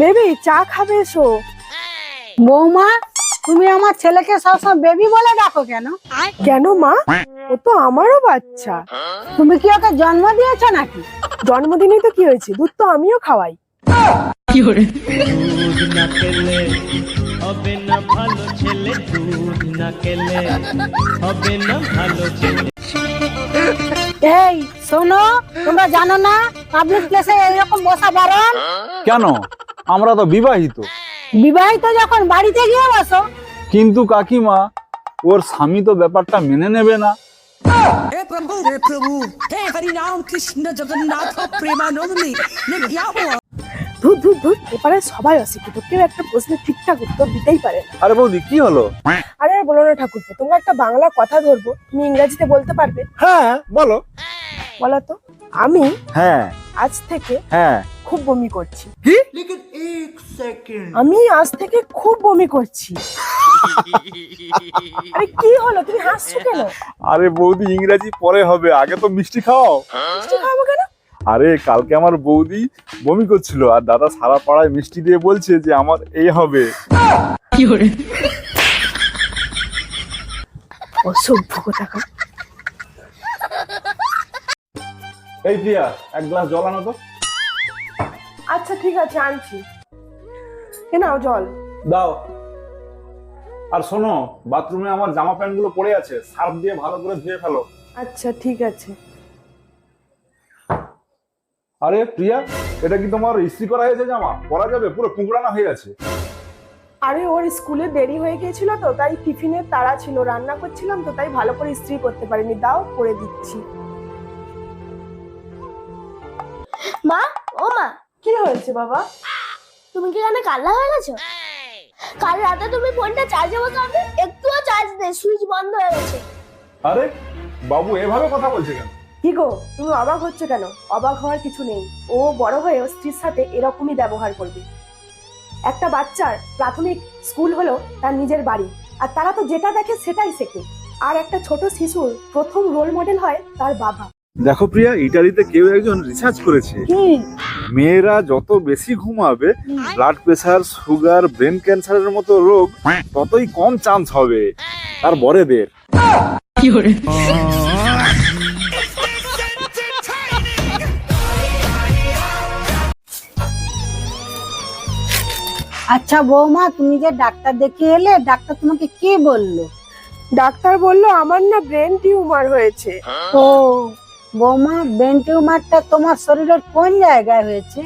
Baby চা খাবে এসো। বৌমা তুমি আমার ছেলেকে সবসময় বেবি বলে ডাকো কেন? কেন মা? ও তো আমারও বাচ্চা। তুমি কি ওকে জন্ম দিয়েছ নাকি? জন্মদিনে তো কি হয়েছে? দুধ তো আমিও খাওয়াই। দুধ না হবে না ভালো ছেলে দুধ না খেলে হবে না ভালো ছেলে এই শোনো তোমরা জানো না পাবলিক প্লেসে এরকম বসা বারণ? কেন? আমরা তো বিবাহিত বিবাহিত যখন বাড়িতে গিয়ে বসো কিন্তু কাকিমা ওর স্বামী তো ব্যাপারটা মেনে নেবে না हे प्रभु हे प्रभु हे हरि राम कृष्ण जगन्नाथ प्रेमानंदी ये क्या हुआ ধুর ধুর ধুর এপারে সবাই অশিক্ষিত কেউ একটা প্রশ্নের ঠিকঠাক উত্তর দিতেই পারে না আরে বৌদি কি হলো আরে আর বলো না ঠাকুরপো তোমরা একটা বাংলা কথা ধরবো তুমি ইংরেজিতে বলতে পারবে হ্যাঁ বলো বলো তো আমি হ্যাঁ। আজ থেকে হ্যাঁ। খুব বমি করছি। আমি আজ থেকে খুব বমি করছি। আরে কি হলো? তুমি হাসছো কেন? আরে বৌদি ইংরেজি পরে হবে। আগে তো মিষ্টি খাও। মিষ্টি খাব কেন? আরে কালকে আমার বৌদি বমি করছিল আর দাদা সারা পাড়ায় মিষ্টি দিয়ে বলছে যে আমার এই হবে। অসভ্য কোথাকার এই প্রিয়া এক গ্লাস জল আনো তো। আচ্ছা ঠিক আছে আনছি। এ নাও জল। দাও। আর শোনো বাথরুমে আমার জামা প্যান্টগুলো পড়ে আছে সার্ফ দিয়ে ভালো করে ধুয়ে ফেলো। আচ্ছা ঠিক আছে। আরে প্রিয়া এটা কি তোমার ইস্ত্রি করা হয়েছে জামা? পরা যাবে পুরো কুঁকড়ানো হয়ে আছে আরে ওর স্কুলে দেরি হয়ে গিয়েছিল তো তাই টিফিনের তাড়া ছিল রান্না করছিলাম তো তাই ভালো করে ইস্ত্রি করতে পারিনি। দাও করে দিচ্ছি। মা ও মা। কি হয়েছে বাবা? তুমি কি এখানে কাল্লা হয়ে গেছো? কাল রাতে তুমি ফোনটা চার্জে বসাবে একটুও চার্জ নেই সুইচ বন্ধ হয়ে গেছে। আরে বাবু এভাবে কথা বলছে কেন? কি গো তুমি অবাক হচ্ছে কেন? অবাক হওয়ার কিছু নেই। ও বড় হয়ে স্ত্রীর সাথে এরকমই ব্যবহার করবে। একটা বাচ্চার প্রাথমিক স্কুল হলো তার নিজের বাড়ি আর তারা তো যেটা দেখে সেটাই শেখে। আর একটা ছোট শিশুর প্রথম রোল মডেল হয় তার বাবা। দেখো প্রিয়া ইটালিতে কেউ একজন রিসার্চ করেছে। মেয়েরা যত বেশি ঘুমাবে ব্লাড প্রেসার সুগার ব্রেন ক্যান্সারের মতো রোগ ততই কম চান্স হবে তার বড়দের আচ্ছা বৌমা তুমি যে ডাক্তার দেখিয়ে এলে ডাক্তার তোমাকে কি বলল? ডাক্তার বলল আমার না ব্রেন টিউমার হয়েছে। ও বৌমা ব্রেন টিউমারটা তোমার শরীরের কোন জায়গায় হয়েছে?